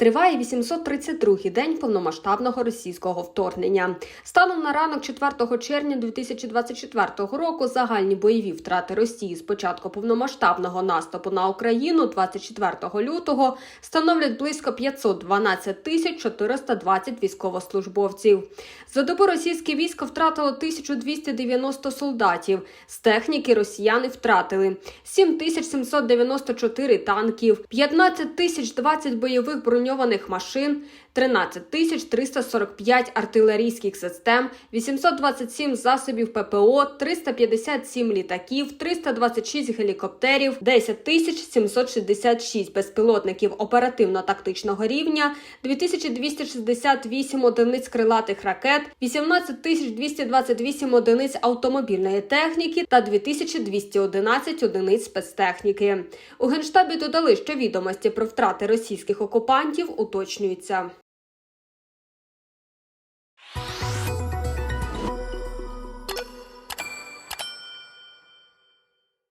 Триває 832-й день повномасштабного російського вторгнення. Станом на ранок 4 червня 2024 року загальні бойові втрати Росії з початку повномасштабного наступу на Україну 24 лютого становлять близько 512 тисяч 420 військовослужбовців. За добу російське військо втратило 1290 солдатів. З техніки росіяни втратили 7794 танків, 15 тисяч 20 бойових броньованих машин, 13 тисяч 345 артилерійських систем, 827 засобів ППО, 357 літаків, 326 гелікоптерів, 10 тисяч 766 безпілотників оперативно-тактичного рівня, 2268 одиниць крилатих ракет, 18 тисяч 228 одиниць автомобільної техніки та 2211 одиниць спецтехніки. У генштабі додали, що відомості про втрати російських окупантів уточнюються.